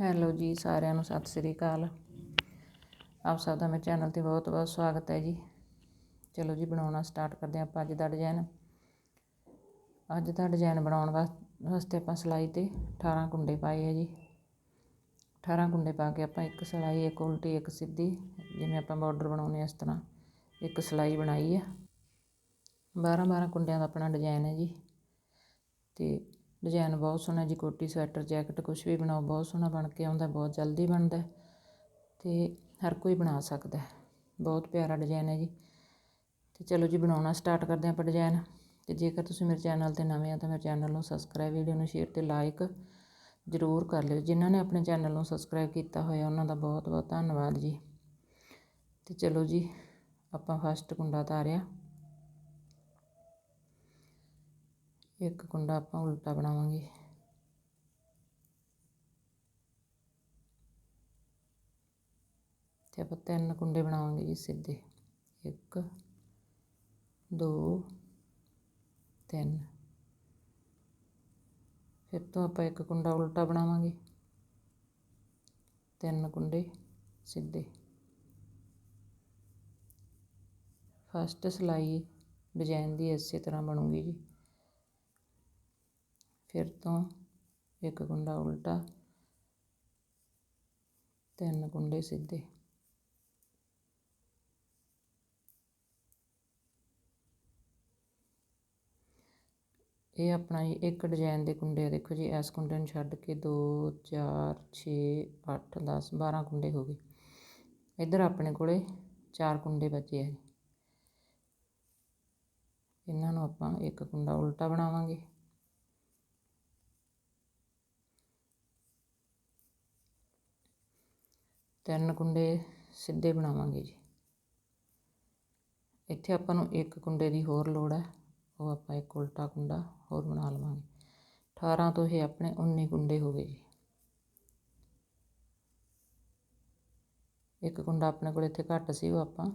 Hello ਜੀ, ਸਾਰਿਆਂ ਨੂੰ ਸਤਿ ਸ੍ਰੀ ਅਕਾਲ। ਆਪ ਸਭ ਦਾ ਮੇਰੇ ਚੈਨਲ ਤੇ ਬਹੁਤ ਬਹੁਤ ਸਵਾਗਤ ਹੈ ਜੀ। ਚਲੋ ਜੀ, ਬਣਾਉਣਾ ਸਟਾਰਟ ਕਰਦੇ ਹਾਂ ਆਪਾਂ ਅੱਜ ਦਾ ਡਿਜ਼ਾਈਨ ਅੱਜ ਦਾ ਡਿਜ਼ਾਈਨ ਬਣਾਉਣ ਵਾਸਤੇ ਆਪਾਂ ਸਿਲਾਈ ਤੇ 18 ਕੁੰਡੇ ਪਾਏ ਆ ਜੀ। 18 ਕੁੰਡੇ ਪਾ ਕੇ ਆਪਾਂ ਇੱਕ ਸਿਲਾਈ, ਇੱਕ ਉਲਟੀ, ਇੱਕ ਸਿੱਧੀ, ਜਿਵੇਂ ਆਪਾਂ ਬਾਰਡਰ ਬਣਾਉਨੇ ਇਸ ਤਰ੍ਹਾਂ ਇੱਕ ਸਿਲਾਈ ਬਣਾਈ ਆ। 12 12 ਕੁੰਡਿਆਂ ਦਾ ਆਪਣਾ ਡਿਜ਼ਾਈਨ ਹੈ ਜੀ। ਤੇ ਡਿਜ਼ਾਈਨ ਬਹੁਤ ਸੋਹਣਾ ਜੀ, ਕੋਟੀ, ਸਵੈਟਰ, ਜੈਕਟ ਕੁਝ ਵੀ ਬਣਾਓ, ਬਹੁਤ ਸੋਹਣਾ ਬਣ ਕੇ ਆਉਂਦਾ, ਬਹੁਤ ਜਲਦੀ ਬਣਦਾ ਤੇ ਹਰ ਕੋਈ ਬਣਾ ਸਕਦਾ ਬਹੁਤ ਪਿਆਰਾ ਡਿਜ਼ਾਈਨ ਹੈ ਜੀ। ਤੇ ਚਲੋ ਜੀ, ਬਣਾਉਣਾ ਸਟਾਰਟ ਕਰਦੇ ਆਪਾਂ ਡਿਜ਼ਾਈਨ। ਤੇ ਜੇਕਰ ਤੁਸੀਂ ਮੇਰੇ ਚੈਨਲ ਤੇ ਨਵੇਂ ਆ ਤਾਂ ਮੇਰੇ ਚੈਨਲ ਨੂੰ ਸਬਸਕ੍ਰਾਈਬ, ਵੀਡੀਓ ਨੂੰ ਸ਼ੇਅਰ ਤੇ ਲਾਈਕ ਜ਼ਰੂਰ ਕਰ ਲਿਓ। ਜਿਨ੍ਹਾਂ ਨੇ ਆਪਣੇ ਚੈਨਲ ਨੂੰ ਸਬਸਕ੍ਰਾਈਬ ਕੀਤਾ ਹੋਇਆ, ਉਹਨਾਂ ਦਾ ਬਹੁਤ ਬਹੁਤ ਧੰਨਵਾਦ ਜੀ। ਤੇ ਚਲੋ ਜੀ, ਆਪਾਂ ਫਸਟ ਕੁੰਡਾ ਤਾਰਿਆ। ਇੱਕ ਕੁੰਡਾ ਆਪਾਂ ਉਲਟਾ ਬਣਾਵਾਂਗੇ। ਤੇ ਆਪਾਂ ਤਿੰਨ ਕੁੰਡੇ ਬਣਾਵਾਂਗੇ ਜੀ ਸਿੱਧੇ। ਇੱਕ, ਦੋ, ਤਿੰਨ। ਫਿਰ ਤੋਂ ਆਪਾਂ ਇੱਕ ਕੁੰਡਾ ਉਲਟਾ ਬਣਾਵਾਂਗੇ। ਤਿੰਨ ਕੁੰਡੇ ਸਿੱਧੇ। ਫਸਟ ਸਲਾਈ ਡਿਜ਼ਾਈਨ ਦੀ ਇਸੇ ਤਰ੍ਹਾਂ ਬਣੂਗੀ ਜੀ। ਫਿਰ ਤੋਂ ਇੱਕ ਕੁੰਡਾ ਉਲਟਾ, ਤਿੰਨ ਕੁੰਡੇ ਸਿੱਧੇ। ਇਹ ਆਪਣਾ ਜੀ, ਇੱਕ ਡਿਜ਼ਾਈਨ ਦੇ ਕੁੰਡੇ ਆ। ਦੇਖੋ ਜੀ, ਇਸ ਕੁੰਡੇ ਨੂੰ ਛੱਡ ਕੇ 2 4 6 8 10 12 ਕੁੰਡੇ ਹੋ ਗਏ। ਇੱਧਰ ਆਪਣੇ ਕੋਲੇ ਚਾਰ ਕੁੰਡੇ ਬਚੇ ਆ ਜੀ। ਇਹਨਾਂ ਨੂੰ ਆਪਾਂ ਇੱਕ ਕੁੰਡਾ ਉਲਟਾ ਬਣਾਵਾਂਗੇ। ਤਿੰਨ ਕੁੰਡੇ ਸਿੱਧੇ ਬਣਾਵਾਂਗੇ ਜੀ। ਇੱਥੇ ਆਪਾਂ ਨੂੰ ਇੱਕ ਕੁੰਡੇ ਦੀ ਹੋਰ ਲੋੜ ਹੈ, ਉਹ ਆਪਾਂ ਇੱਕ ਉਲਟਾ ਕੁੰਡਾ ਹੋਰ ਬਣਾ ਲਵਾਂਗੇ। 18 ਤੋਂ ਇਹ ਆਪਣੇ 19 ਕੁੰਡੇ ਹੋ ਗਏ ਜੀ। ਇੱਕ ਕੁੰਡਾ ਆਪਣੇ ਕੋਲ ਇੱਥੇ ਘੱਟ ਸੀ, ਉਹ ਆਪਾਂ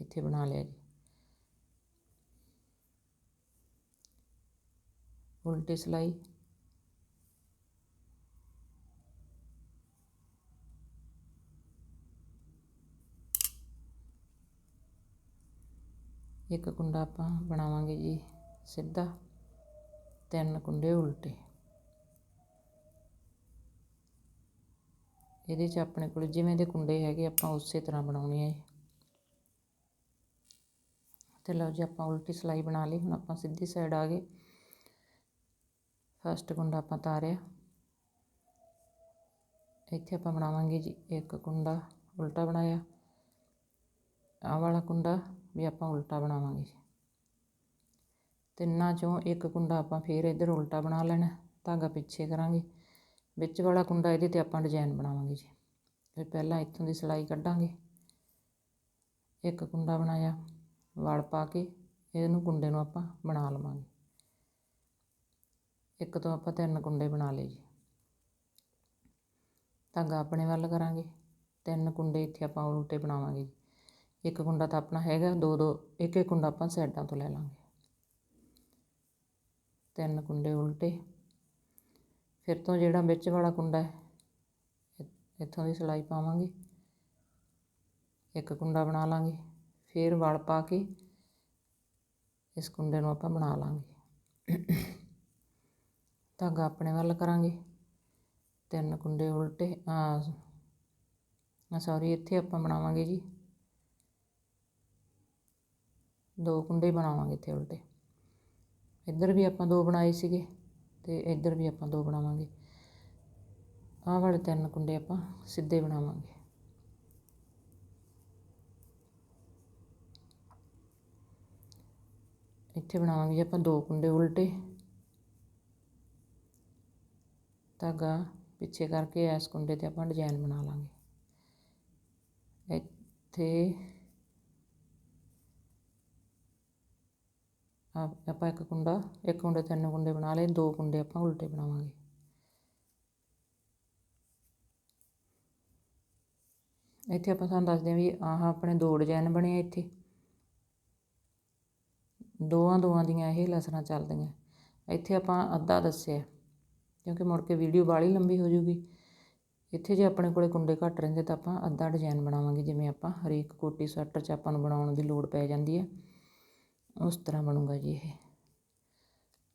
ਇੱਥੇ ਬਣਾ ਲਿਆ ਜੀ। ਉਲਟੀ ਸਲਾਈ ਇੱਕ ਕੁੰਡਾ ਆਪਾਂ ਬਣਾਵਾਂਗੇ ਜੀ ਸਿੱਧਾ, ਤਿੰਨ ਕੁੰਡੇ ਉਲਟੇ। ਇਹਦੇ 'ਚ ਆਪਣੇ ਕੋਲ ਜਿਵੇਂ ਦੇ ਕੁੰਡੇ ਹੈਗੇ ਆਪਾਂ ਉਸੇ ਤਰ੍ਹਾਂ ਬਣਾਉਣੇ ਆ ਜੀ। ਤੇ ਲਓ ਜੀ ਆਪਾਂ ਉਲਟੀ ਸਲਾਈ ਬਣਾ ਲਈ, ਹੁਣ ਆਪਾਂ ਸਿੱਧੀ ਸਾਈਡ ਆ ਗਏ। ਫਸਟ ਕੁੰਡਾ ਆਪਾਂ ਤਾਰਿਆ। ਇੱਥੇ ਆਪਾਂ ਬਣਾਵਾਂਗੇ ਜੀ ਇੱਕ ਕੁੰਡਾ ਉਲਟਾ ਬਣਾਇਆ। ਆਹ ਵਾਲਾ ਕੁੰਡਾ ਵੀ ਆਪਾਂ ਉਲਟਾ ਬਣਾਵਾਂਗੇ ਜੀ। ਤਿੰਨਾਂ ਚੋਂ ਇੱਕ ਕੁੰਡਾ ਆਪਾਂ ਫੇਰ ਇੱਧਰ ਉਲਟਾ ਬਣਾ ਲੈਣਾ, ਧਾਗਾ ਪਿੱਛੇ ਕਰਾਂਗੇ। ਵਿੱਚ ਵਾਲਾ ਕੁੰਡਾ ਇਹਦੇ ਤੇ ਆਪਾਂ ਡਿਜ਼ਾਈਨ ਬਣਾਵਾਂਗੇ ਜੀ। ਫਿਰ ਪਹਿਲਾਂ ਇੱਥੋਂ ਦੀ ਸਿਲਾਈ ਕੱਢਾਂਗੇ। ਇੱਕ ਕੁੰਡਾ ਬਣਾਇਆ ਵੜ ਪਾ ਕੇ ਇਹਨੂੰ ਕੁੰਡੇ ਨੂੰ ਆਪਾਂ ਬਣਾ ਲਵਾਂਗੇ। ਇੱਕ ਤੋਂ ਆਪਾਂ ਤਿੰਨ ਕੁੰਡੇ ਬਣਾ ਲਏ ਜੀ। ਧਾਗਾ ਆਪਣੇ ਵੱਲ ਕਰਾਂਗੇ। ਤਿੰਨ ਕੁੰਡੇ ਇੱਥੇ ਆਪਾਂ ਉਲਟੇ ਬਣਾਵਾਂਗੇ ਜੀ। ਇੱਕ ਕੁੰਡਾ ਤਾਂ ਆਪਣਾ ਹੈਗਾ, ਦੋ ਦੋ, ਇੱਕ ਇੱਕ ਕੁੰਡਾ ਆਪਾਂ ਸਾਈਡਾਂ ਤੋਂ ਲੈ ਲਾਂਗੇ। ਤਿੰਨ ਕੁੰਡੇ ਉਲਟੇ। ਫਿਰ ਤੋਂ ਜਿਹੜਾ ਵਿੱਚ ਵਾਲਾ ਕੁੰਡਾ ਹੈ ਇੱਥੋਂ ਦੀ ਸਿਲਾਈ ਪਾਵਾਂਗੇ। ਇੱਕ ਕੁੰਡਾ ਬਣਾ ਲਾਂਗੇ। ਫਿਰ ਵਲ ਪਾ ਕੇ ਇਸ ਕੁੰਡੇ ਨੂੰ ਆਪਾਂ ਬਣਾ ਲਾਂਗੇ। ਧਾਗਾ ਆਪਣੇ ਵੱਲ ਕਰਾਂਗੇ। ਤਿੰਨ ਕੁੰਡੇ ਉਲਟੇ ਆ, ਸੌਰੀ, ਇੱਥੇ ਆਪਾਂ ਬਣਾਵਾਂਗੇ ਜੀ। ਦੋ ਕੁੰਡੇ ਬਣਾਵਾਂਗੇ ਇੱਥੇ ਉਲਟੇ। ਇੱਧਰ ਵੀ ਆਪਾਂ ਦੋ ਬਣਾਏ ਸੀਗੇ ਤੇ ਇੱਧਰ ਵੀ ਆਪਾਂ ਦੋ ਬਣਾਵਾਂਗੇ। ਆਹ ਵਾਲੇ ਤਿੰਨ ਕੁੰਡੇ ਆਪਾਂ ਸਿੱਧੇ ਬਣਾਵਾਂਗੇ। ਇੱਥੇ ਬਣਾਵਾਂਗੇ ਆਪਾਂ ਦੋ ਕੁੰਡੇ ਉਲਟੇ। ਧਾਗਾ ਪਿੱਛੇ ਕਰਕੇ ਇਸ ਕੁੰਡੇ ਤੇ ਆਪਾਂ ਡਿਜ਼ਾਈਨ ਬਣਾ ਲਾਂਗੇ। ਇੱਥੇ ਆਪਾਂ ਇੱਕ ਕੁੰਡਾ, ਇੱਕ ਕੁੰਡੇ ਤਿੰਨ ਕੁੰਡੇ ਬਣਾ ਲਏ, ਦੋ ਕੁੰਡੇ ਆਪਾਂ ਉਲਟੇ ਬਣਾਵਾਂਗੇ। ਇੱਥੇ ਆਪਾਂ ਤੁਹਾਨੂੰ ਦੱਸਦੇ ਹਾਂ ਵੀ ਆਹ ਆਪਣੇ ਦੋ ਡਿਜ਼ਾਈਨ ਬਣੇ ਆ ਇੱਥੇ। ਦੋਆਂ ਦੋਆਂ ਦੀਆਂ ਇਹ ਲਸਣਾ ਚੱਲਦੀਆਂ। ਇੱਥੇ ਆਪਾਂ ਅੱਧਾ ਦੱਸਿਆ, ਕਿਉਂਕਿ ਮੁੜ ਕੇ ਵੀਡੀਓ ਬਾਲੀ ਲੰਬੀ ਹੋ ਜੂਗੀ ਇੱਥੇ ਜੇ ਆਪਣੇ ਕੋਲੇ ਕੁੰਡੇ ਘੱਟ ਰਹਿੰਦੇ ਤਾਂ ਆਪਾਂ ਅੱਧਾ ਡਿਜ਼ਾਈਨ ਬਣਾਵਾਂਗੇ, ਜਿਵੇਂ ਆਪਾਂ ਹਰੇਕ ਕੋਟੀ ਸਵੈਟਰ 'ਚ ਆਪਾਂ ਨੂੰ ਬਣਾਉਣ ਦੀ ਲੋੜ ਪੈ ਜਾਂਦੀ ਹੈ ਉਸ ਤਰ੍ਹਾਂ ਬਣੂਗਾ ਜੀ ਇਹ।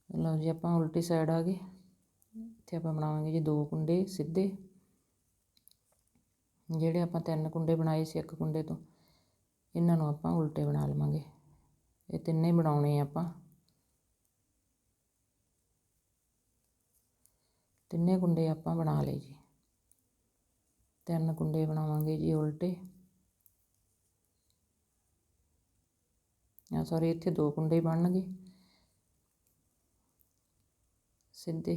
ਲਓ ਜੀ, ਆਪਾਂ ਉਲਟੀ ਸਾਈਡ ਆ ਗਏ। ਇੱਥੇ ਆਪਾਂ ਬਣਾਵਾਂਗੇ ਜੀ ਦੋ ਕੁੰਡੇ ਸਿੱਧੇ। ਜਿਹੜੇ ਆਪਾਂ ਤਿੰਨ ਕੁੰਡੇ ਬਣਾਏ ਸੀ ਇੱਕ ਕੁੰਡੇ ਤੋਂ, ਇਹਨਾਂ ਨੂੰ ਆਪਾਂ ਉਲਟੇ ਬਣਾ ਲਵਾਂਗੇ। ਇਹ ਤਿੰਨੇ ਬਣਾਉਣੇ ਆ ਆਪਾਂ। ਤਿੰਨੇ ਕੁੰਡੇ ਆਪਾਂ ਬਣਾ ਲਏ ਜੀ। ਤਿੰਨ ਕੁੰਡੇ ਬਣਾਵਾਂਗੇ ਜੀ ਉਲਟੇ। ਆ ਸੌਰੀ ਇੱਥੇ ਦੋ ਕੁੰਡੇ ਬਣਨਗੇ। ਸਿੱਧੇ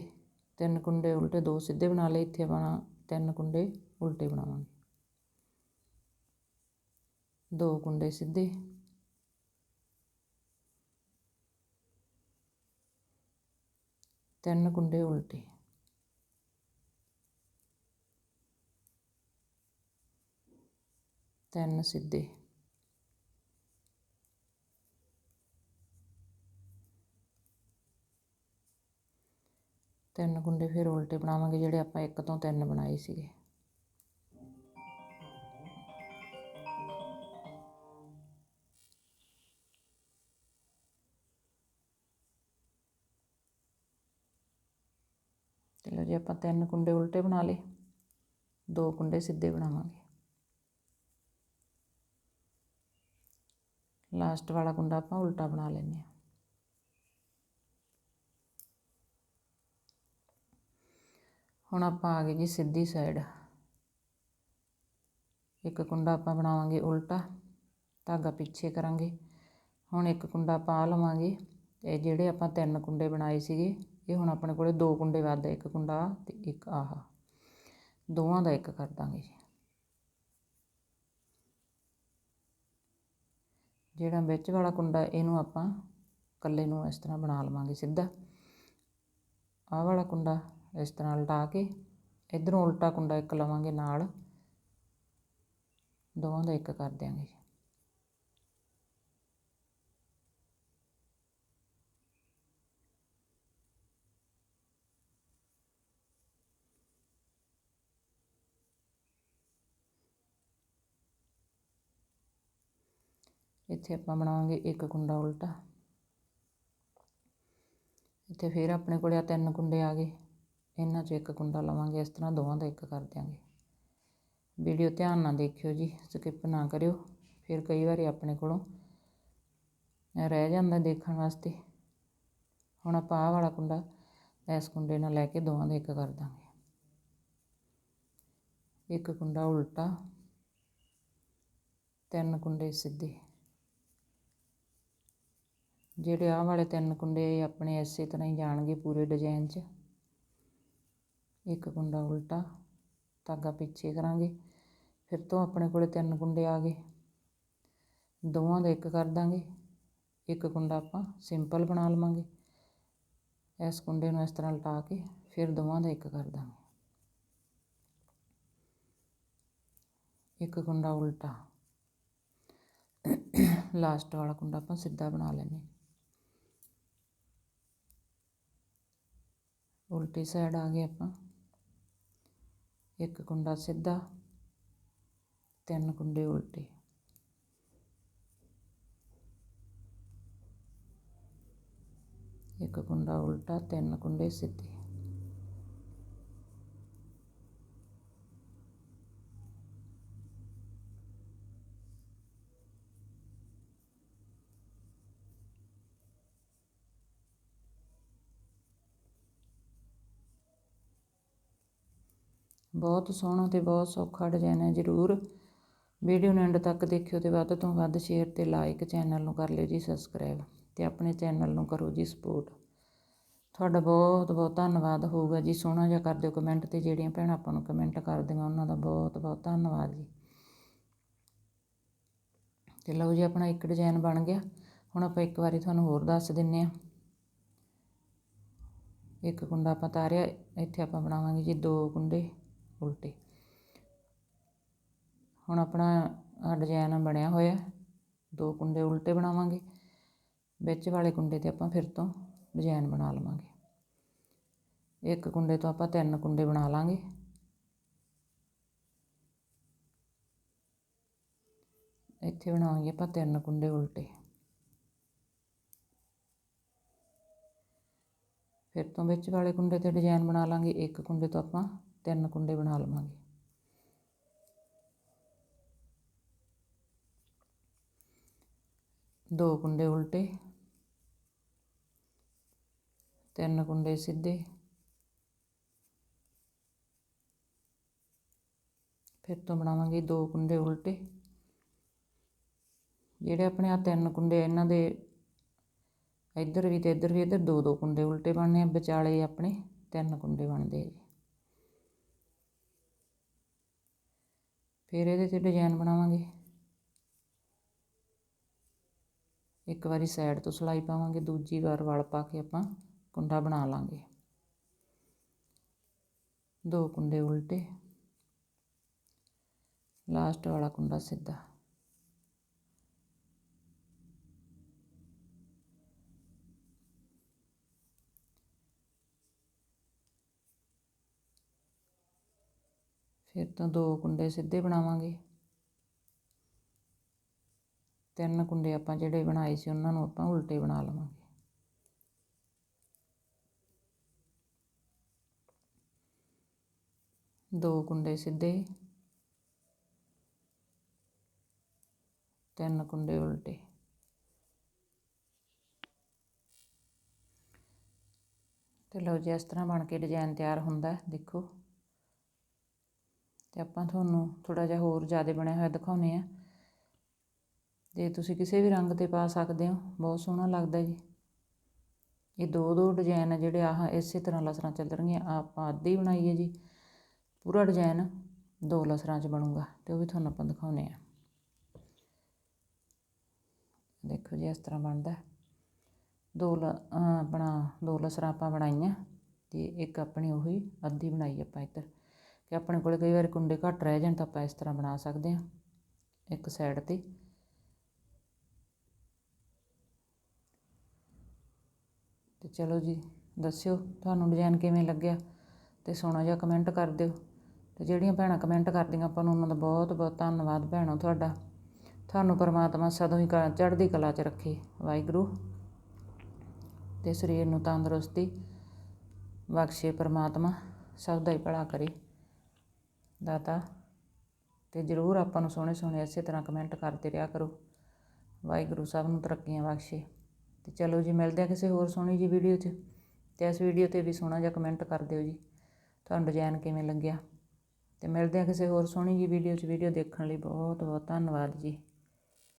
ਤਿੰਨ ਕੁੰਡੇ ਉਲਟੇ ਦੋ ਸਿੱਧੇ ਬਣਾ ਲਏ, ਇੱਥੇ ਆਪਾਂ ਤਿੰਨ ਕੁੰਡੇ ਉਲਟੇ ਬਣਾਵਾਂਗੇ। ਦੋ ਕੁੰਡੇ ਸਿੱਧੇ। ਤਿੰਨ ਕੁੰਡੇ ਉਲਟੇ। ਤਿੰਨ ਸਿੱਧੇ। ਤਿੰਨ ਕੁੰਡੇ ਫਿਰ ਉਲਟੇ ਬਣਾਵਾਂਗੇ, ਜਿਹੜੇ ਆਪਾਂ ਇੱਕ ਤੋਂ ਤਿੰਨ ਬਣਾਏ ਸੀਗੇ। ਚਲੋ ਜੀ, ਆਪਾਂ ਤਿੰਨ ਕੁੰਡੇ ਉਲਟੇ ਬਣਾ ਲਏ। ਦੋ ਕੁੰਡੇ ਸਿੱਧੇ ਬਣਾਵਾਂਗੇ। ਲਾਸਟ ਵਾਲਾ ਕੁੰਡਾ ਆਪਾਂ ਉਲਟਾ ਬਣਾ ਲੈਂਦੇ ਹਾਂ। ਹੁਣ ਆਪਾਂ ਆ ਗਏ ਜੀ ਸਿੱਧੀ ਸਾਈਡ ਇੱਕ ਕੁੰਡਾ ਆਪਾਂ ਬਣਾਵਾਂਗੇ ਉਲਟਾ, ਧਾਗਾ ਪਿੱਛੇ ਕਰਾਂਗੇ। ਹੁਣ ਇੱਕ ਕੁੰਡਾ ਪਾ ਲਵਾਂਗੇ, ਇਹ ਜਿਹੜੇ ਆਪਾਂ ਤਿੰਨ ਕੁੰਡੇ ਬਣਾਏ ਸੀਗੇ, ਇਹ ਹੁਣ ਆਪਣੇ ਕੋਲੇ ਦੋ ਕੁੰਡੇ ਵੱਧ, ਇੱਕ ਕੁੰਡਾ ਤੇ ਇੱਕ ਆਹ। ਦੋਵਾਂ ਦਾ ਇੱਕ ਕਰ ਦਾਂਗੇ ਜੀ। ਜਿਹੜਾ ਵਿੱਚ ਵਾਲਾ ਕੁੰਡਾ, ਇਹਨੂੰ ਆਪਾਂ ਕੱਲੇ ਨੂੰ ਇਸ ਤਰ੍ਹਾਂ ਬਣਾ ਲਵਾਂਗੇ ਸਿੱਧਾ। ਆਹ ਵਾਲਾ ਕੁੰਡਾ ਇਸ ਤਰ੍ਹਾਂ ਲਟਾ ਕੇ ਇਧਰੋਂ ਉਲਟਾ ਕੁੰਡਾ ਇੱਕ ਲਵਾਂਗੇ ਨਾਲ। ਦੋਵਾਂ ਦਾ ਇੱਕ ਕਰ ਦਿਆਂਗੇ। ਜੀ ਇੱਥੇ ਆਪਾਂ ਬਣਾਵਾਂਗੇ ਇੱਕ ਕੁੰਡਾ ਉਲਟਾ। ਇੱਥੇ ਫਿਰ ਆਪਣੇ ਕੋਲੇ ਆ ਤਿੰਨ ਕੁੰਡੇ ਆ ਗਏ। ਇਹਨਾਂ 'ਚੋਂ ਇੱਕ ਕੁੰਡਾ ਲਵਾਂਗੇ, ਇਸ ਤਰ੍ਹਾਂ ਦੋਵਾਂ ਦਾ ਇੱਕ ਕਰ ਦਿਆਂਗੇ। ਵੀਡੀਓ ਧਿਆਨ ਨਾਲ ਦੇਖਿਓ ਜੀ ਸਕਿਪ ਨਾ ਕਰਿਓ। ਫਿਰ ਕਈ ਵਾਰੀ ਆਪਣੇ ਕੋਲੋਂ ਰਹਿ ਜਾਂਦਾ ਦੇਖਣ ਵਾਸਤੇ। ਹੁਣ ਆਪਾਂ ਆਹ ਵਾਲਾ ਕੁੰਡਾ, ਇਸ ਕੁੰਡੇ ਨਾਲ ਲੈ ਕੇ ਦੋਵਾਂ ਦਾ ਇੱਕ ਕਰ ਦਾਂਗੇ ਇੱਕ ਕੁੰਡਾ ਉਲਟਾ, ਤਿੰਨ ਕੁੰਡੇ ਸਿੱਧੇ। ਜਿਹੜੇ ਆਹ ਵਾਲੇ ਤਿੰਨ ਕੁੰਡੇ ਆਪਣੇ ਇਸੇ ਤਰ੍ਹਾਂ ਹੀ ਜਾਣਗੇ ਪੂਰੇ ਡਿਜ਼ਾਈਨ 'ਚ। ਇੱਕ ਕੁੰਡਾ ਉਲਟਾ ਧਾਗਾ ਪਿੱਛੇ ਕਰਾਂਗੇ, ਫਿਰ ਤੋਂ ਆਪਣੇ ਕੋਲੇ ਤਿੰਨ ਕੁੰਡੇ ਆ ਗਏ। ਦੋਵਾਂ ਦਾ ਇੱਕ ਕਰ ਦਾਂਗੇ, ਇੱਕ ਕੁੰਡਾ ਆਪਾਂ ਸਿੰਪਲ ਬਣਾ ਲਵਾਂਗੇ। ਇਸ ਕੁੰਡੇ ਨੂੰ ਇਸ ਤਰ੍ਹਾਂ ਲਟਾ ਕੇ ਫਿਰ ਦੋਵਾਂ ਦਾ ਇੱਕ ਕਰ ਦਾਂਗੇ। ਇੱਕ ਕੁੰਡਾ ਉਲਟਾ। ਲਾਸਟ ਵਾਲਾ ਕੁੰਡਾ ਆਪਾਂ ਸਿੱਧਾ ਬਣਾ ਲੈਂਦੇ ਉਲਟੀ ਸਾਈਡ ਆ ਗਏ ਆਪਾਂ। ਇੱਕ ਕੁੰਡਾ ਸਿੱਧਾ ਤਿੰਨ ਕੁੰਡੇ ਉਲਟੇ। ਇੱਕ ਕੁੰਡਾ ਉਲਟਾ ਤਿੰਨ ਕੁੰਡੇ ਸਿੱਧੇ। ਬਹੁਤ ਸੋਹਣਾ ਤੇ ਬਹੁਤ ਸੌਖਾ ਡਿਜ਼ਾਈਨ ਹੈ, ਜ਼ਰੂਰ। ਵੀਡੀਓ ਨੂੰ ਐਂਡ ਤੱਕ ਦੇਖਿਓ ਤੇ ਵੱਧ ਤੋਂ ਵੱਧ ਸ਼ੇਅਰ ਤੇ ਲਾਈਕ ਚੈਨਲ ਨੂੰ ਕਰ ਲਿਓ ਜੀ ਸਬਸਕ੍ਰਾਈਬ ਤੇ ਆਪਣੇ ਚੈਨਲ ਨੂੰ ਕਰੋ ਜੀ ਸਪੋਰਟ ਤੁਹਾਡਾ ਬਹੁਤ ਬਹੁਤ ਧੰਨਵਾਦ ਹੋਊਗਾ ਜੀ। ਸੋਹਣਾ ਜਿਹਾ ਕਰ ਦਿਓ ਕਮੈਂਟ ਤੇ ਜਿਹੜੀਆਂ ਭੈਣਾਂ ਆਪਾਂ ਨੂੰ ਕਮੈਂਟ ਕਰਦੀਆਂ, ਉਹਨਾਂ ਦਾ ਬਹੁਤ ਬਹੁਤ ਧੰਨਵਾਦ ਜੀ। ਤੇ ਲਓ ਜੀ, ਆਪਣਾ ਇੱਕ ਡਿਜ਼ਾਈਨ ਬਣ ਗਿਆ। ਹੁਣ ਆਪਾਂ ਇੱਕ ਵਾਰੀ ਤੁਹਾਨੂੰ ਹੋਰ ਦੱਸ ਦਿੰਨੇ ਆ। ਇੱਕ ਕੁੰਡਾ ਆਪਾਂ ਤਾਰਿਆ, ਇੱਥੇ ਆਪਾਂ ਬਣਾਵਾਂਗੇ ਜੀ ਦੋ ਕੁੰਡੇ। ਉਲਟੇ। ਹੁਣ ਆਪਣਾ ਡਿਜ਼ਾਈਨ ਬਣਿਆ ਹੋਇਆ। ਦੋ ਕੁੰਡੇ ਉਲਟੇ ਬਣਾਵਾਂਗੇ। ਵਿੱਚ ਵਾਲੇ ਕੁੰਡੇ ਤੇ ਆਪਾਂ ਫਿਰ ਤੋਂ ਡਿਜ਼ਾਈਨ ਬਣਾ ਲਵਾਂਗੇ। ਇੱਕ ਕੁੰਡੇ ਤੋਂ ਆਪਾਂ ਤਿੰਨ ਕੁੰਡੇ ਬਣਾ ਲਾਂਗੇ। ਇੱਥੇ ਬਣਾਵਾਂਗੇ ਆਪਾਂ ਤਿੰਨ ਕੁੰਡੇ ਉਲਟੇ। ਫਿਰ ਤੋਂ ਵਿੱਚ ਵਾਲੇ ਕੁੰਡੇ ਤੇ ਡਿਜ਼ਾਈਨ ਬਣਾ ਲਾਂਗੇ। ਇੱਕ ਕੁੰਡੇ ਤੋਂ ਆਪਾਂ ਤਿੰਨ ਕੁੰਡੇ ਬਣਾ ਲਵਾਂਗੇ। ਦੋ ਕੁੰਡੇ ਉਲਟੇ, ਤਿੰਨ ਕੁੰਡੇ ਸਿੱਧੇ, ਫਿਰ ਤੋਂ ਬਣਾਵਾਂਗੇ ਦੋ ਕੁੰਡੇ ਉਲਟੇ। ਜਿਹੜੇ ਆਪਣੇ ਆ ਤਿੰਨ ਕੁੰਡੇ ਇਹਨਾਂ ਦੇ ਇੱਧਰ ਵੀ ਤੇ ਇੱਧਰ ਵੀ ਇੱਧਰ ਦੋ ਦੋ ਕੁੰਡੇ ਉਲਟੇ ਬਣਨੇ ਆ, ਵਿਚਾਲੇ ਆਪਣੇ ਤਿੰਨ ਕੁੰਡੇ ਬਣਦੇ ਆ ਜੀ ਫਿਰ ਇਹਦੇ ਤੇ ਡਿਜ਼ਾਈਨ ਬਣਾਵਾਂਗੇ। ਇੱਕ ਵਾਰੀ ਸਾਈਡ ਤੋਂ ਸਲਾਈ ਪਾਵਾਂਗੇ, ਦੂਜੀ ਵਾਰ ਵਲ ਪਾ ਕੇ ਆਪਾਂ ਕੁੰਡਾ ਬਣਾ ਲਾਂਗੇ। ਦੋ ਕੁੰਡੇ ਉਲਟੇ। ਲਾਸਟ ਵਾਲਾ ਕੁੰਡਾ ਸਿੱਧਾ। ਫਿਰ ਤੋਂ ਦੋ ਕੁੰਡੇ ਸਿੱਧੇ ਬਣਾਵਾਂਗੇ। ਤਿੰਨ ਕੁੰਡੇ ਆਪਾਂ ਜਿਹੜੇ ਬਣਾਏ ਸੀ ਉਹਨਾਂ ਨੂੰ ਆਪਾਂ ਉਲਟੇ ਬਣਾ ਲਵਾਂਗੇ। ਦੋ ਕੁੰਡੇ ਸਿੱਧੇ। ਤਿੰਨ ਕੁੰਡੇ ਉਲਟੇ। ਤੇ ਲਓ ਜੀ, ਇਸ ਤਰ੍ਹਾਂ ਬਣ ਕੇ ਡਿਜ਼ਾਈਨ ਤਿਆਰ ਹੁੰਦਾ, ਦੇਖੋ। ਤੇ ਆਪਾਂ ਤੁਹਾਨੂੰ ਥੋੜਾ ਜਿਹਾ ਹੋਰ ਜ਼ਿਆਦਾ ਬਣਿਆ ਹੋਇਆ ਦਿਖਾਉਨੇ ਆ ਜੇ ਤੁਸੀਂ ਕਿਸੇ ਵੀ ਰੰਗ ਤੇ ਪਾ ਸਕਦੇ ਹੋ, ਬਹੁਤ ਸੋਹਣਾ ਲੱਗਦਾ ਜੀ। ਇਹ ਦੋ ਦੋ ਡਿਜ਼ਾਈਨ ਜਿਹੜੇ ਆਹ ਇਸੇ ਤਰ੍ਹਾਂ ਲਸਰਾਂ ਚੱਲ ਚੱਲਣਗੀਆਂ ਆਪਾਂ ਅੱਧੀ ਬਣਾਈ ਹੈ ਜੀ। ਪੂਰਾ ਡਿਜ਼ਾਈਨ ਦੋ ਲਸਰਾਂ 'ਚ ਬਣੂਗਾ ਤੇ ਉਹ ਵੀ ਤੁਹਾਨੂੰ ਆਪਾਂ ਦਿਖਾਉਨੇ ਆ ਦੇਖੋ ਜੀ, ਇਸ ਤਰ੍ਹਾਂ ਬਣਦਾ। ਦੋ ਆਪਣਾ ਦੋ ਲਸਰਾਂ ਆਪਾਂ ਬਣਾਈਆਂ ਤੇ ਇੱਕ ਆਪਣੀ ਉਹੀ ਅੱਧੀ ਬਣਾਈ ਆਪਾਂ ਇੱਧਰ। ਕਿ ਆਪਣੇ ਕੋਲ ਕਈ ਵਾਰ ਕੁੰਡੇ ਘੱਟ ਰਹਿ ਜਾਣ ਤਾਂ ਆਪਾਂ ਇਸ ਤਰ੍ਹਾਂ ਬਣਾ ਸਕਦੇ ਹਾਂ, ਇੱਕ ਸਾਈਡ ਤੇ। ਤੇ ਚਲੋ ਜੀ, ਦੱਸਿਓ ਤੁਹਾਨੂੰ ਡਿਜ਼ਾਈਨ ਕਿਵੇਂ ਲੱਗਿਆ ਤੇ ਸੋਹਣਾ ਜਿਹਾ ਕਮੈਂਟ ਕਰ ਦਿਓ। ਤੇ ਜਿਹੜੀਆਂ ਭੈਣਾਂ ਕਮੈਂਟ ਕਰਦੀਆਂ ਆਪਾਂ ਨੂੰ ਉਹਨਾਂ ਦਾ ਬਹੁਤ ਬਹੁਤ ਧੰਨਵਾਦ ਭੈਣੋ ਤੁਹਾਡਾ। ਤੁਹਾਨੂੰ ਪਰਮਾਤਮਾ ਸਦੋਂ ਹੀ ਚੜ੍ਹਦੀ ਕਲਾ 'ਚ ਰੱਖੇ। ਵਾਹਿਗੁਰੂ। ਤੇ ਸਰੀਰ ਨੂੰ ਤੰਦਰੁਸਤੀ ਬਖਸ਼ੇ ਪਰਮਾਤਮਾ, ਸਭ ਦਾ ਹੀ ਭਲਾ ਕਰੇ। ਦਾਤਾ, ਤੇ ਜ਼ਰੂਰ ਆਪਾਂ ਨੂੰ ਸੋਹਣੇ ਸੋਹਣੇ ਇਸੇ ਤਰ੍ਹਾਂ ਕਮੈਂਟ ਕਰਦੇ ਰਿਹਾ ਕਰੋ। ਵਾਹਿਗੁਰੂ ਸਾਹਿਬ ਨੂੰ ਤਰੱਕੀਆਂ ਬਖਸ਼ੇ। ਤੇ ਚਲੋ ਜੀ, ਮਿਲਦੇ ਆ ਕਿਸੇ ਹੋਰ ਸੋਹਣੀ ਜੀ ਵੀਡੀਓ 'ਚ। ਤੇ ਇਸ ਵੀਡੀਓ ਤੇ ਵੀ ਸੋਹਣਾ ਜਿਹਾ ਕਮੈਂਟ ਕਰ ਦਿਓ ਜੀ। ਤੁਹਾਨੂੰ ਡਿਜ਼ਾਈਨ ਕਿਵੇਂ ਲੱਗਿਆ? ਤੇ ਮਿਲਦੇ ਆ ਕਿਸੇ ਹੋਰ ਸੋਹਣੀ ਜੀ ਵੀਡੀਓ 'ਚ। ਵੀਡੀਓ ਦੇਖਣ ਲਈ ਬਹੁਤ ਬਹੁਤ ਧੰਨਵਾਦ ਜੀ।